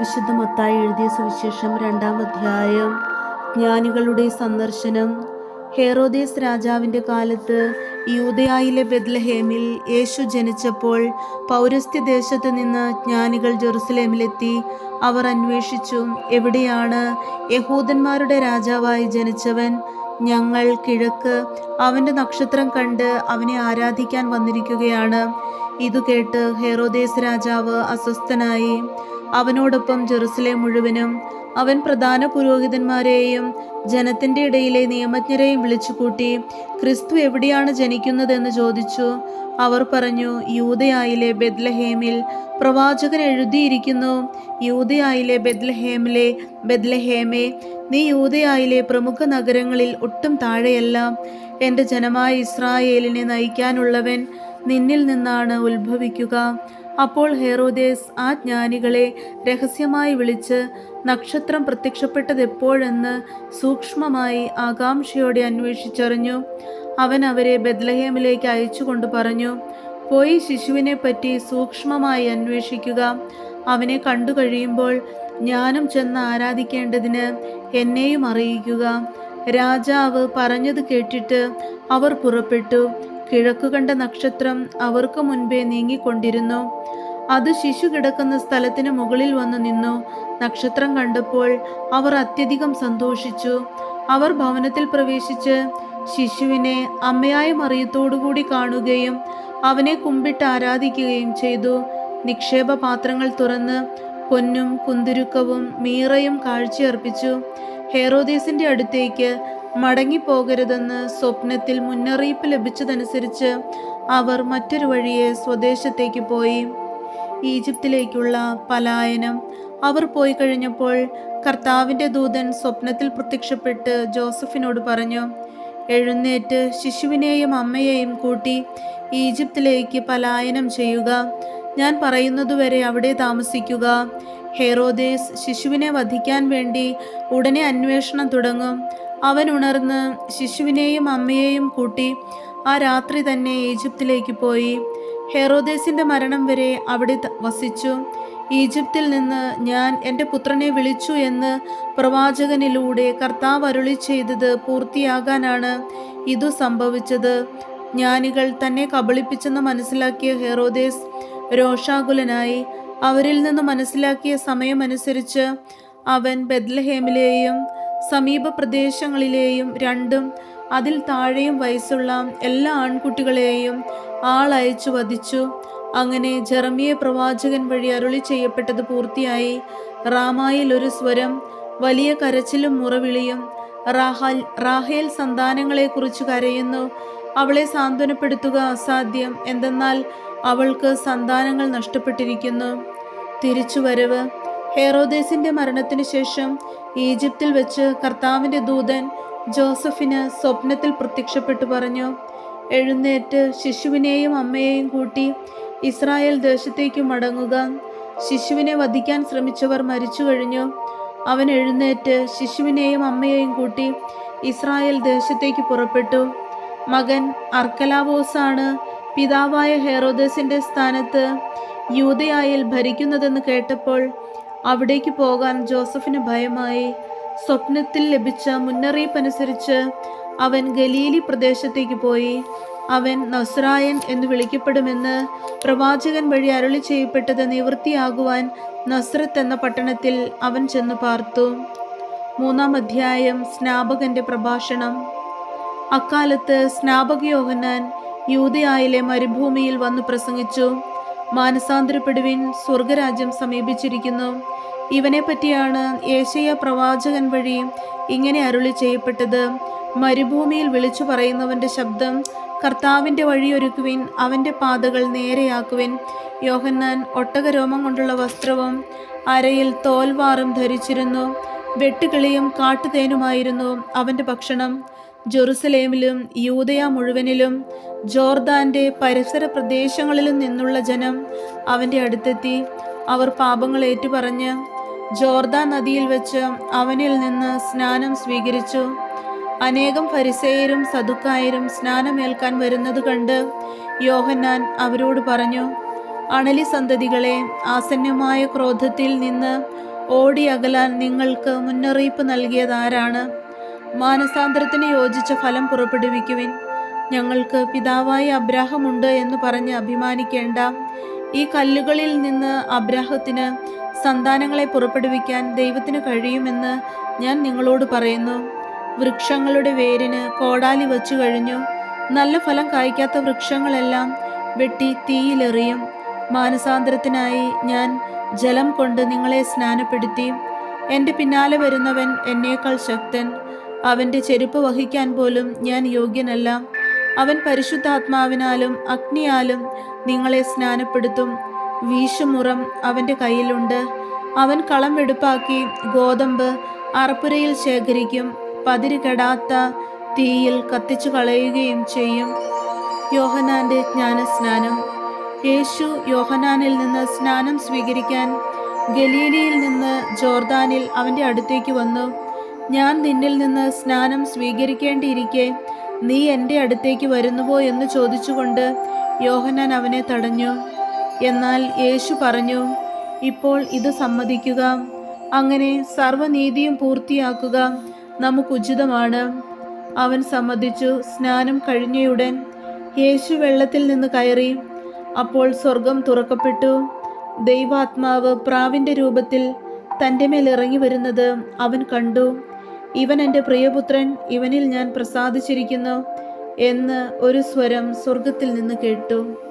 വിശുദ്ധ മത്തായി എഴുതിയ സുവിശേഷം രണ്ടാം അധ്യായം. ജ്ഞാനികളുടെ സന്ദർശനം. ഹെറോദേസ് രാജാവിന്റെ കാലത്ത് യൂതയായിലെ ബെത്ലഹേമിൽ യേശു ജനിച്ചപ്പോൾ പൗരസ്ത്യ ദേശത്ത് നിന്ന് ജ്ഞാനികൾ ജെറുസലേമിലെത്തി. അവർ അന്വേഷിച്ചു എവിടെയാണ് യഹൂദന്മാരുടെ രാജാവായി ജനിച്ചവൻ? ഞങ്ങൾ കിഴക്ക് അവന്റെ നക്ഷത്രം കണ്ട് അവനെ ആരാധിക്കാൻ വന്നിരിക്കുകയാണ് ഇതു കേട്ട് ഹെറോദേസ് രാജാവ് അസ്വസ്ഥനായി അവനോടൊപ്പം ജെറുസലേം മുഴുവനും അവൻ പ്രധാന പുരോഹിതന്മാരെയും ജനത്തിന്റെ ഇടയിലെ നിയമജ്ഞരെയും വിളിച്ചുകൂട്ടി ക്രിസ്തു എവിടെയാണ് ജനിക്കുന്നതെന്ന് ചോദിച്ചു. അവർ പറഞ്ഞു യൂതയായിലെ ബെദ്ലഹേമിൽ പ്രവാചകൻ എഴുതിയിരിക്കുന്നു യൂതയായിലെ ബെദ്ലഹേമിലെ ബെദ്ലഹേമേ നീ യൂതയായിലെ പ്രമുഖ നഗരങ്ങളിൽ ഒട്ടും താഴെയല്ല. എന്റെ ജനമായ ഇസ്രായേലിനെ നയിക്കാനുള്ളവൻ നിന്നിൽ നിന്നാണ് ഉത്ഭവിക്കുക. അപ്പോൾ ഹെറോദേസ് ആ ജ്ഞാനികളെ രഹസ്യമായി വിളിച്ച് നക്ഷത്രം പ്രത്യക്ഷപ്പെട്ടത് എപ്പോഴെന്ന് സൂക്ഷ്മമായി ആകാംക്ഷയോടെ അന്വേഷിച്ചറിഞ്ഞു. അവൻ അവരെ ബദ്ലഹേമിലേക്ക് അയച്ചുകൊണ്ട് പറഞ്ഞു പോയി ശിശുവിനെ പറ്റി സൂക്ഷ്മമായി അന്വേഷിക്കുക. അവനെ കണ്ടു കഴിയുമ്പോൾ ഞാനും ചെന്ന് ആരാധിക്കേണ്ടതിന് എന്നെയും അറിയിക്കുക. രാജാവ് പറഞ്ഞത് കേട്ടിട്ട് അവർ പുറപ്പെട്ടു. കിഴക്കു കണ്ട നക്ഷത്രം അവർക്ക് മുൻപേ നീങ്ങിക്കൊണ്ടിരുന്നു. അത് ശിശു കിടക്കുന്ന സ്ഥലത്തിന് മുകളിൽ വന്നു നിന്നു. നക്ഷത്രം കണ്ടപ്പോൾ അവർ അത്യധികം സന്തോഷിച്ചു. അവർ ഭവനത്തിൽ പ്രവേശിച്ച് ശിശുവിനെ അമ്മയായ മറിയത്തോടുകൂടി കാണുകയും അവനെ കുമ്പിട്ട് ആരാധിക്കുകയും ചെയ്തു. നിക്ഷേപ പാത്രങ്ങൾ തുറന്ന് പൊന്നും കുന്തിരുക്കവും മീറയും കാഴ്ചയർപ്പിച്ചു. ഹേറോദേസിന്റെ അടുത്തേക്ക് മടങ്ങിപ്പോകരുതെന്ന് സ്വപ്നത്തിൽ മുന്നറിയിപ്പ് ലഭിച്ചതനുസരിച്ച് അവർ മറ്റൊരു വഴിയെ സ്വദേശത്തേക്ക് പോയി. ഈജിപ്തിലേക്കുള്ള പലായനം. അവർ പോയി കഴിഞ്ഞപ്പോൾ കർത്താവിന്റെ ദൂതൻ സ്വപ്നത്തിൽ പ്രത്യക്ഷപ്പെട്ട് ജോസഫിനോട് പറഞ്ഞു എഴുന്നേറ്റ് ശിശുവിനെയും അമ്മയെയും കൂട്ടി ഈജിപ്തിലേക്ക് പലായനം ചെയ്യുക. ഞാൻ പറയുന്നതുവരെ അവിടെ താമസിക്കുക. ഹെറോദേസ് ശിശുവിനെ വധിക്കാൻ വേണ്ടി ഉടനെ അന്വേഷണം തുടങ്ങും. അവൻ ഉണർന്ന് ശിശുവിനെയും അമ്മയെയും കൂട്ടി ആ രാത്രി തന്നെ ഈജിപ്തിലേക്ക് പോയി. ഹെറോദേസിന്റെ മരണം വരെ അവിടെ വസിച്ചു. ഈജിപ്തിൽ നിന്ന് ഞാൻ എന്റെ പുത്രനെ വിളിച്ചു എന്ന് പ്രവാചകനിലൂടെ കർത്താവ് അരുളി ചെയ്തത് പൂർത്തിയാകാനാണ് ഇതു സംഭവിച്ചത്. ജ്ഞാനികൾ തന്നെ കബളിപ്പിച്ചെന്ന് മനസ്സിലാക്കിയ ഹെറോദേസ് രോഷാകുലനായി. അവരിൽ നിന്ന് മനസ്സിലാക്കിയ സമയമനുസരിച്ച് അവൻ ബെദ്ലഹേമിലെയും സമീപ പ്രദേശങ്ങളിലെയും രണ്ടും അതിൽ താഴെയും വയസ്സുള്ള എല്ലാ ആൺകുട്ടികളെയും ആളയച്ചു വധിച്ചു. അങ്ങനെ ജർമിയ പ്രവാചകൻ വഴി അരുളി ചെയ്യപ്പെട്ടത് പൂർത്തിയായി. റാമായിൽ ഒരു സ്വരം വലിയ കരച്ചിലും മുറവിളിയും റാഹൽ റാഹേൽ സന്താനങ്ങളെക്കുറിച്ച് കരയുന്നു. അവളെ സാന്ത്വനപ്പെടുത്തുക അസാധ്യം. എന്തെന്നാൽ അവൾക്ക് സന്താനങ്ങൾ നഷ്ടപ്പെട്ടിരിക്കുന്നു. തിരിച്ചുവരവ്. ഹെറോദേസിന്റെ മരണത്തിന് ശേഷം ഈജിപ്തിൽ വെച്ച് കർത്താവിന്റെ ദൂതൻ ജോസഫിന് സ്വപ്നത്തിൽ പ്രത്യക്ഷപ്പെട്ടു പറഞ്ഞു എഴുന്നേറ്റ് ശിശുവിനെയും അമ്മയെയും കൂട്ടി ഇസ്രായേൽ ദേശത്തേക്ക് മടങ്ങുക. ശിശുവിനെ വധിക്കാൻ ശ്രമിച്ചവർ മരിച്ചു കഴിഞ്ഞു. അവൻ എഴുന്നേറ്റ് ശിശുവിനെയും അമ്മയെയും കൂട്ടി ഇസ്രായേൽ ദേശത്തേക്ക് പുറപ്പെട്ടു. മകൻ അർക്കലാവോസാണ് പിതാവായ ഹെറോദസിന്റെ സ്ഥാനത്ത് യൂതയായിൽ ഭരിക്കുന്നതെന്ന് കേട്ടപ്പോൾ അവിടേക്ക് പോകാൻ ജോസഫിന് ഭയമായി. സ്വപ്നത്തിൽ ലഭിച്ച മുന്നറിയിപ്പനുസരിച്ച് അവൻ ഗലീലി പ്രദേശത്തേക്ക് പോയി. അവൻ നസ്രായൻ എന്ന് വിളിക്കപ്പെടുമെന്ന് പ്രവാചകൻ വഴി അരുളി ചെയ്യപ്പെട്ടത് നിവൃത്തിയാകുവാൻ നസ്രത്ത് എന്ന പട്ടണത്തിൽ അവൻ ചെന്ന് പാർത്തു. മൂന്നാം അധ്യായം സ്നാപകന്റെ പ്രഭാഷണം. അക്കാലത്ത് സ്നാപക യോഹന്നാൻ യൂതയായിലെ മരുഭൂമിയിൽ വന്നു പ്രസംഗിച്ചു. മാനസാന്തരപ്പെടുവിൻ സ്വർഗരാജ്യം സമീപിച്ചിരിക്കുന്നു. ഇവനെ പറ്റിയാണ് ഏശയ പ്രവാചകൻ വഴി ഇങ്ങനെ അരുളി ചെയ്യപ്പെട്ടത്. മരുഭൂമിയിൽ വിളിച്ചു പറയുന്നവന്റെ ശബ്ദം കർത്താവിന്റെ വഴിയൊരുക്കുവിൻ അവന്റെ പാതകൾ നേരെയാക്കുവിൻ. യോഹന്നാൻ ഒട്ടകരോമം കൊണ്ടുള്ള വസ്ത്രവും അരയിൽ തോൽവാറും ധരിച്ചിരുന്നു. വെട്ടുകിളിയും കാട്ടുതേനുമായിരുന്നു അവന്റെ ഭക്ഷണം. ജെറുസലേമിലും യൂതയ മുഴുവനിലും ജോർദാന്റെ പരിസര പ്രദേശങ്ങളിലും നിന്നുള്ള ജനം അവന്റെ അടുത്തെത്തി. അവർ പാപങ്ങൾ ഏറ്റുപറഞ്ഞ് ജോർദാൻ നദിയിൽ വെച്ച് അവനിൽ നിന്ന് സ്നാനം സ്വീകരിച്ചു. അനേകം ഫരിസേയരും സദുക്കായരും സ്നാനമേൽക്കാൻ വരുന്നത് കണ്ട് യോഹന്നാൻ അവരോട് പറഞ്ഞു അണലി സന്തതികളെ ആസന്നമായ ക്രോധത്തിൽ നിന്ന് ഓടി അകലാൻ നിങ്ങൾക്ക് മുന്നറിയിപ്പ് നൽകിയതാരാണ് മാനസാന്തരത്തിന് യോജിച്ച ഫലം പുറപ്പെടുവിക്കുവിൻ. ഞങ്ങൾക്ക് പിതാവായ അബ്രാഹമുണ്ട് എന്ന് പറഞ്ഞ് അഭിമാനിക്കേണ്ട ഈ കല്ലുകളിൽ നിന്ന് അബ്രാഹത്തിന് സന്താനങ്ങളെ പുറപ്പെടുവിക്കാൻ ദൈവത്തിന് കഴിയുമെന്ന് ഞാൻ നിങ്ങളോട് പറയുന്നു. വൃക്ഷങ്ങളുടെ വേരിന് കോടാലി വച്ചു കഴിഞ്ഞു. നല്ല ഫലം കായ്ക്കാത്ത വൃക്ഷങ്ങളെല്ലാം വെട്ടി തീയിലെറിയും. മാനസാന്തരത്തിനായി ഞാൻ ജലം കൊണ്ട് നിങ്ങളെ സ്നാനപ്പെടുത്തി. എന്റെ പിന്നാലെ വരുന്നവൻ എന്നേക്കാൾ ശക്തൻ. അവന്റെ ചെരുപ്പ് വഹിക്കാൻ പോലും ഞാൻ യോഗ്യനല്ല. അവൻ പരിശുദ്ധാത്മാവിനാലും അഗ്നിയാലും നിങ്ങളെ സ്നാനപ്പെടുത്തും. വീശുമുറം അവന്റെ കയ്യിലുണ്ട്. അവൻ കളം വെടുപ്പാക്കി ഗോതമ്പ് അറപ്പുരയിൽ ശേഖരിക്കും. പതിര് കെടാത്ത തീയിൽ കത്തിച്ചു കളയുകയും ചെയ്യും. യോഹനാന്റെ ജ്ഞാനസ്നാനം. യേശു യോഹനാനിൽ നിന്ന് സ്നാനം സ്വീകരിക്കാൻ ഗലീലിയിൽ നിന്ന് ജോർദാനിൽ അവന്റെ അടുത്തേക്ക് വന്നു. ഞാൻ നിന്നിൽ നിന്ന് സ്നാനം സ്വീകരിക്കേണ്ടിയിരിക്കെ നീ എന്റെ അടുത്തേക്ക് വരുന്നുവോ എന്ന് ചോദിച്ചുകൊണ്ട് യോഹനാൻ അവനെ തടഞ്ഞു. എന്നാൽ യേശു പറഞ്ഞു ഇപ്പോൾ ഇത് സമ്മതിക്കുക. അങ്ങനെ സർവനീതിയും പൂർത്തിയാക്കുക. നമുക്കുചിതമാണ്. അവൻ സമ്മതിച്ചു. സ്നാനം കഴിഞ്ഞയുടൻ യേശു വെള്ളത്തിൽ നിന്ന് കയറി. അപ്പോൾ സ്വർഗം തുറക്കപ്പെട്ടു. ദൈവാത്മാവ് പ്രാവിന്റെ രൂപത്തിൽ തന്റെ മേൽ ഇറങ്ങി വരുന്നത് അവൻ കണ്ടു. ഇവൻ എന്റെ പ്രിയപുത്രൻ ഇവനിൽ ഞാൻ പ്രസാദിച്ചിരിക്കുന്നു എന്ന് ഒരു സ്വരം സ്വർഗത്തിൽ നിന്ന് കേട്ടു.